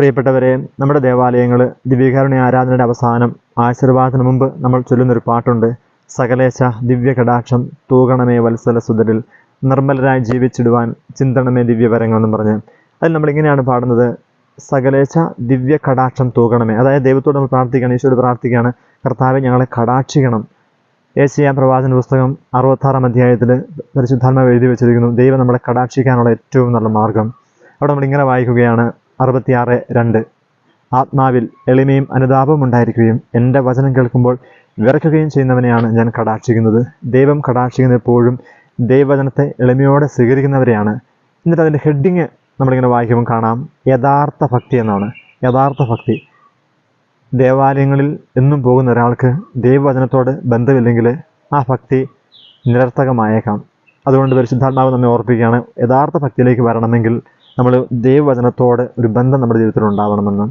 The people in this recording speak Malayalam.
പ്രിയപ്പെട്ടവരെ നമ്മുടെ ദേവാലയങ്ങൾ ദിവ്യകാരുണ്യ ആരാധനയുടെ അവസാനം ആശീർവാദത്തിന് മുമ്പ് നമ്മൾ ചൊല്ലുന്നൊരു പാട്ടുണ്ട്. സകലേശ ദിവ്യ കടാക്ഷം തൂകണമേ വത്സല സുതരിൽ. നിർമ്മലരായി ജീവിച്ചിടുവാൻ ചിന്തണമേ ദിവ്യവരങ്ങൾ എന്ന് പറഞ്ഞ്. അതിൽ നമ്മളിങ്ങനെയാണ് പാടുന്നത്. സകലേശ ദിവ്യ കടാക്ഷം തൂകണമേ. അതായത് ദൈവത്തോട് നമ്മൾ പ്രാർത്ഥിക്കുകയാണ് ഈശോയോട് പ്രാർത്ഥിക്കുകയാണ്. കർത്താവെ ഞങ്ങളെ കടാക്ഷിക്കണം. ഏഷ്യ പ്രവാചന പുസ്തകം അറുപത്താറാം അധ്യായത്തിൽ പരിശുദ്ധാത്മാവ് എഴുതി വെച്ചിരിക്കുന്നു ദൈവം നമ്മളെ കടാക്ഷിക്കാനുള്ള ഏറ്റവും നല്ല മാർഗം. അവിടെ നമ്മൾ ഇങ്ങനെ വായിക്കുകയാണ് അറുപത്തിയാറ് രണ്ട്. ആത്മാവിൽ എളിമയും അനുതാപവും ഉണ്ടായിരിക്കുകയും എന്റെ വചനം കേൾക്കുമ്പോൾ വിറയ്ക്കുകയും ചെയ്യുന്നവനെയാണ് ഞാൻ കടാക്ഷിക്കുന്നത്. ദൈവം കടാക്ഷിക്കുന്ന എപ്പോഴും ദൈവവചനത്തെ എളിമയോടെ സ്വീകരിക്കുന്നവരെയാണ്. എന്നിട്ട് അതിന്റെ ഹെഡിങ് നമ്മളിങ്ങനെ വായിക്കുമ്പോൾ കാണാം. യഥാർത്ഥ ഭക്തി എന്നാണ്. യഥാർത്ഥ ഭക്തി. ദേവാലയങ്ങളിൽ എന്നും പോകുന്ന ഒരാൾക്ക് ദൈവവചനത്തോട് ബന്ധമില്ലെങ്കിൽ ആ ഭക്തി നിരർത്ഥകമായേക്കാം. അതുകൊണ്ട് പരിശുദ്ധാത്മാവ് നമ്മെ ഓർപ്പിക്കുകയാണ്. യഥാർത്ഥ ഭക്തിയിലേക്ക് വരണമെങ്കിൽ നമ്മൾ ദൈവവചനത്തോട് ഒരു ബന്ധം നമ്മുടെ ജീവിതത്തിൽ ഉണ്ടാവണമെന്ന്